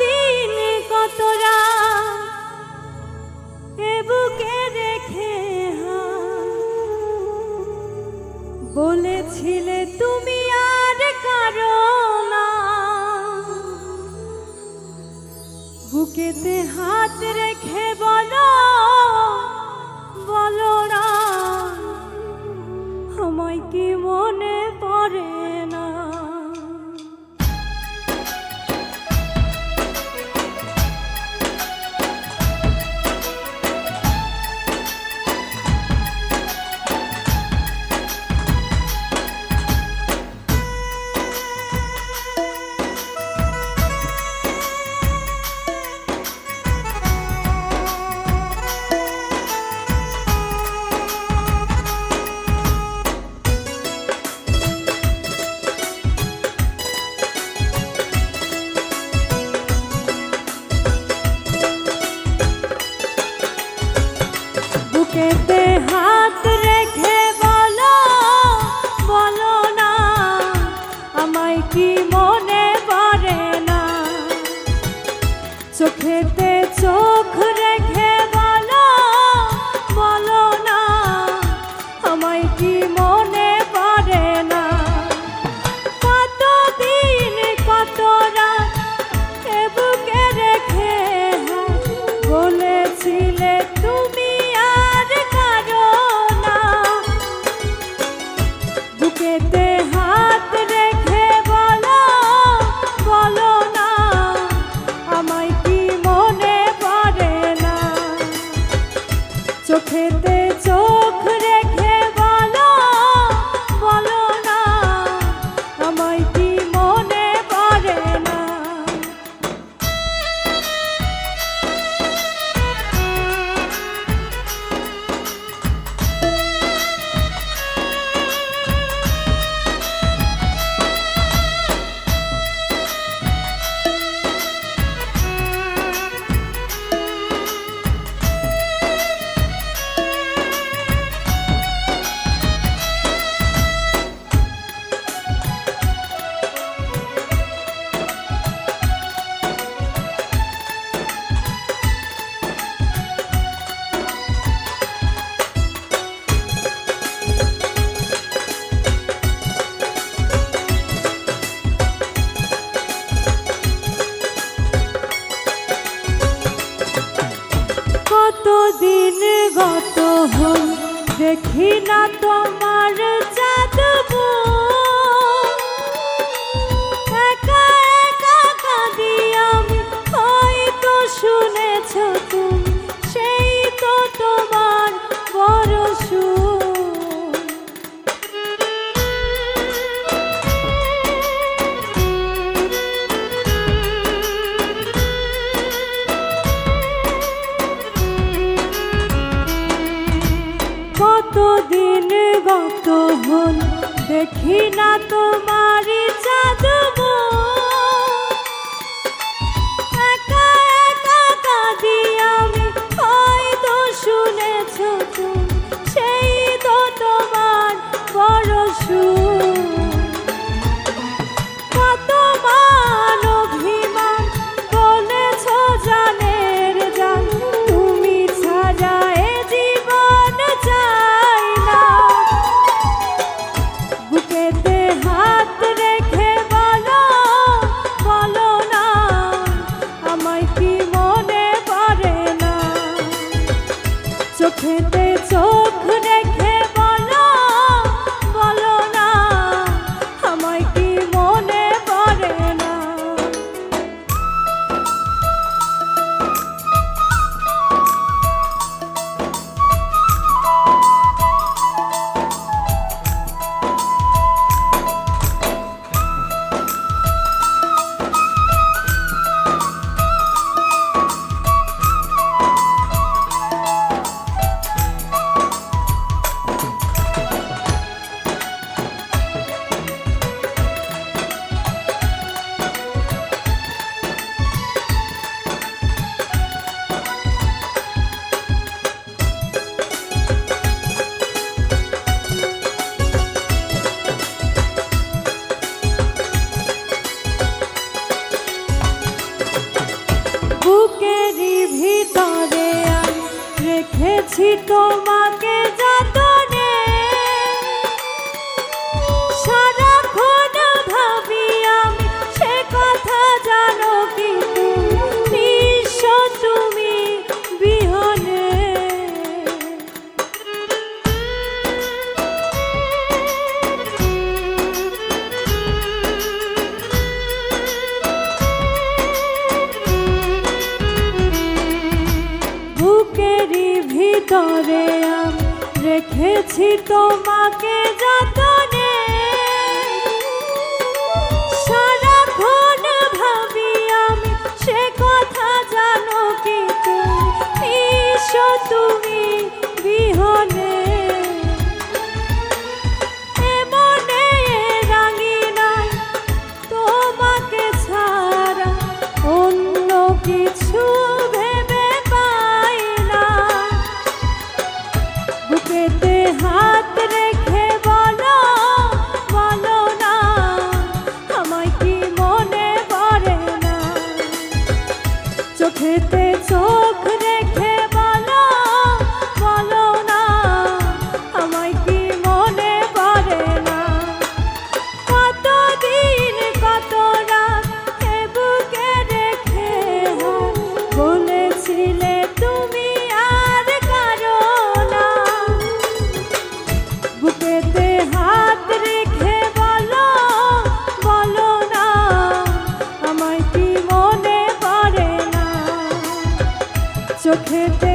দিন কতরা এ বুকে রেখে বলেছিলে তুমি আর কারও না। বুকেতে হাত রেখে বলো চোখেতে চোখ দিন গত হল দেখি না তোমার তোমার দেখেছি তোমাকে যত ভিতরে রেখেছি তোমাকে যতনে খেতে চল চোখেতে